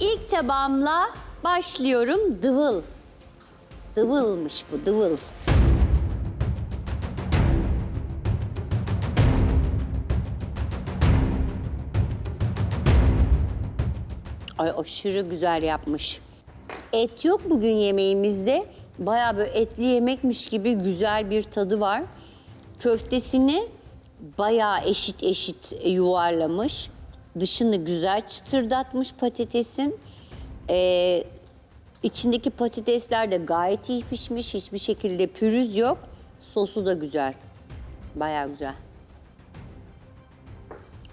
İlk tabağımla başlıyorum. Dıvıl. Dıvılmış bu, dıvıl. Ay aşırı güzel yapmış. Et yok bugün yemeğimizde. Bayağı böyle etli yemekmiş gibi güzel bir tadı var. Köftesini bayağı eşit eşit yuvarlamış. Dışını güzel çıtırdatmış patatesin. Ee, içindeki patatesler de gayet iyi pişmiş. Hiçbir şekilde pürüz yok. Sosu da güzel. Bayağı güzel.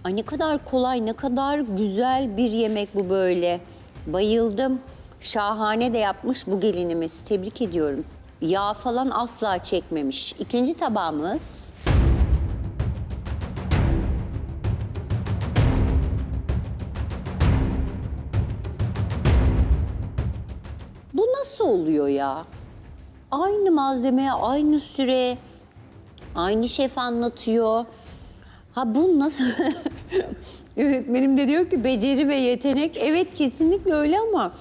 Ay ne kadar kolay, ne kadar güzel bir yemek bu böyle. Bayıldım. Şahane de yapmış bu gelinimiz. Tebrik ediyorum. Yağ falan asla çekmemiş. İkinci tabağımız. Nasıl oluyor ya? Aynı malzemeye, aynı süre, aynı şef anlatıyor. Ha bu nasıl? Öğretmenim de diyor ki beceri ve yetenek. Evet kesinlikle öyle ama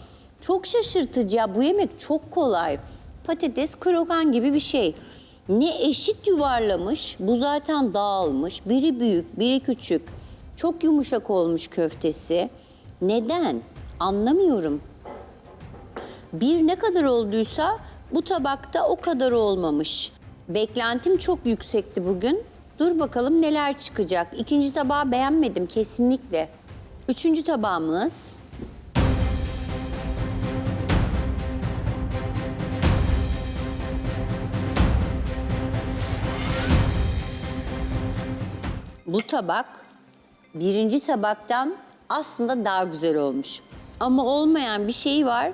çok şaşırtıcı ya. Bu yemek çok kolay. Patates krokan gibi bir şey. Ne eşit yuvarlamış, bu zaten dağılmış. Biri büyük, biri küçük. Çok yumuşak olmuş köftesi. Neden? Anlamıyorum. Bir ne kadar olduysa bu tabakta o kadar olmamış. Beklentim çok yüksekti bugün. Dur bakalım neler çıkacak. İkinci tabağı beğenmedim kesinlikle. Üçüncü tabağımız. Bu tabak birinci tabaktan aslında daha güzel olmuş. Ama olmayan bir şey var.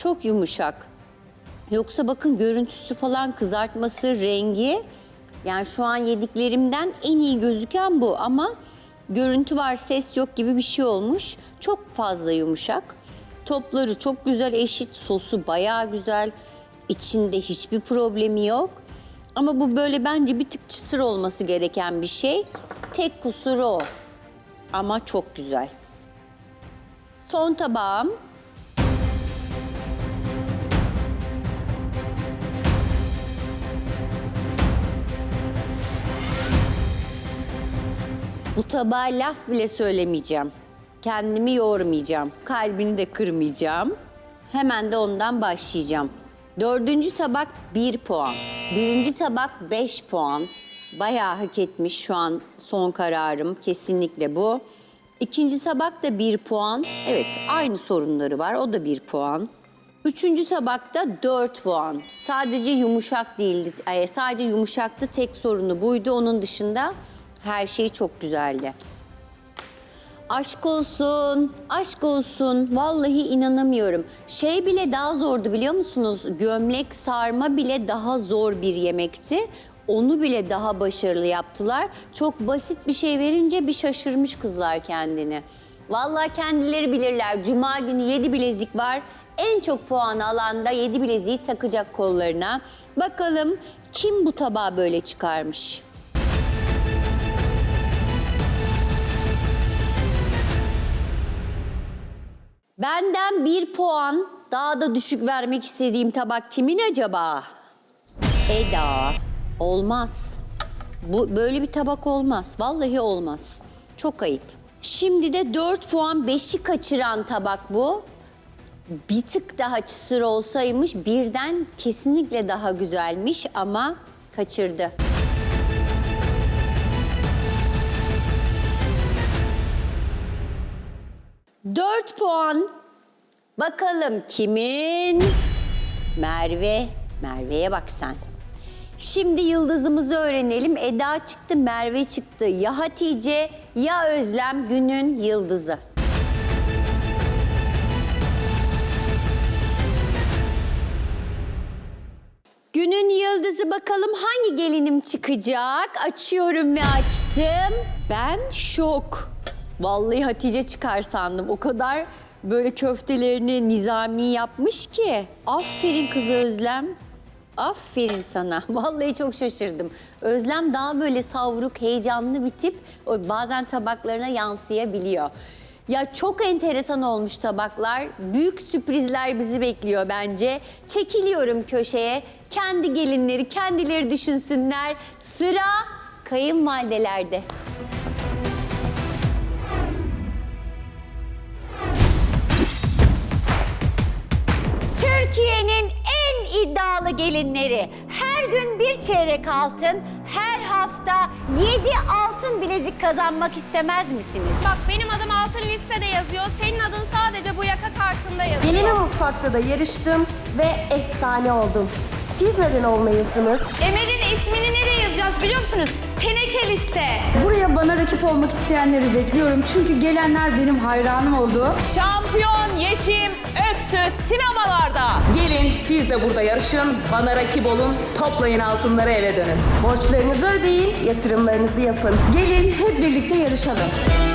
Çok yumuşak. Yoksa bakın görüntüsü falan kızartması, rengi. Yani şu an yediklerimden en iyi gözüken bu ama görüntü var, ses yok gibi bir şey olmuş. Çok fazla yumuşak. Topları çok güzel, eşit. Sosu bayağı güzel. İçinde hiçbir problemi yok. Ama bu böyle bence bir tık çıtır olması gereken bir şey. Tek kusuru o. Ama çok güzel. Son tabağım. Bu tabağa laf bile söylemeyeceğim. Kendimi yormayacağım. Kalbini de kırmayacağım. Hemen de ondan başlayacağım. Dördüncü tabak bir puan. Birinci tabak beş puan. Bayağı hak etmiş şu an son kararım. Kesinlikle bu. İkinci tabak da bir puan. Evet aynı sorunları var. O da bir puan. Üçüncü tabakta 4 puan. Sadece yumuşak değildi. Sadece yumuşaktı. Tek sorunu buydu. Onun dışında her şey çok güzeldi. Aşk olsun, aşk olsun. Vallahi inanamıyorum. Şey bile daha zordu biliyor musunuz? Gömlek sarma bile daha zor bir yemekti. Onu bile daha başarılı yaptılar. Çok basit bir şey verince bir şaşırmış kızlar kendini. Vallahi kendileri bilirler. Cuma günü 7 bilezik var. En çok puan alan da 7 bileziği takacak kollarına. Bakalım kim bu tabağı böyle çıkarmış? Benden bir puan daha da düşük vermek istediğim tabak kimin acaba? Eda. Olmaz. Bu böyle bir tabak olmaz. Vallahi olmaz. Çok ayıp. Şimdi de 4 puan 5'i kaçıran tabak bu. Bir tık daha çıtır olsaymış birden kesinlikle daha güzelmiş ama kaçırdı. Dört puan. Bakalım kimin? Merve. Merve'ye bak sen. Şimdi yıldızımızı öğrenelim. Eda çıktı, Merve çıktı. Ya Hatice ya Özlem günün yıldızı. Günün yıldızı bakalım hangi gelinim çıkacak? Açıyorum ve açtım. Ben şok. Vallahi Hatice çıkar sandım. O kadar böyle köftelerini nizami yapmış ki. Aferin kız Özlem. Aferin sana. Vallahi çok şaşırdım. Özlem daha böyle savruk, heyecanlı bir tip. O bazen tabaklarına yansıyabiliyor. Ya çok enteresan olmuş tabaklar. Büyük sürprizler bizi bekliyor bence. Çekiliyorum köşeye. Kendi gelinleri kendileri düşünsünler. Sıra kayınvalidelerde. Gelinleri. Her gün bir çeyrek altın, her hafta 7 altın bilezik kazanmak istemez misiniz? Bak benim adım altın listede yazıyor. Senin adın sadece bu yaka kartında yazıyor. Gelin mutfakta da yarıştım ve efsane oldum. Siz neden olmayasınız? Emel'in ismini nereye yazacağız biliyor musunuz? Teneke liste. Buraya bana rakip olmak isteyenleri bekliyorum. Çünkü gelenler benim hayranım oldu. Şampiyon Yeşim Öksüz sinemalarda. Gelin siz de burada yarışın, bana rakip olun, toplayın altınları eve dönün. Borçlarınızı ödeyin, yatırımlarınızı yapın. Gelin hep birlikte yarışalım.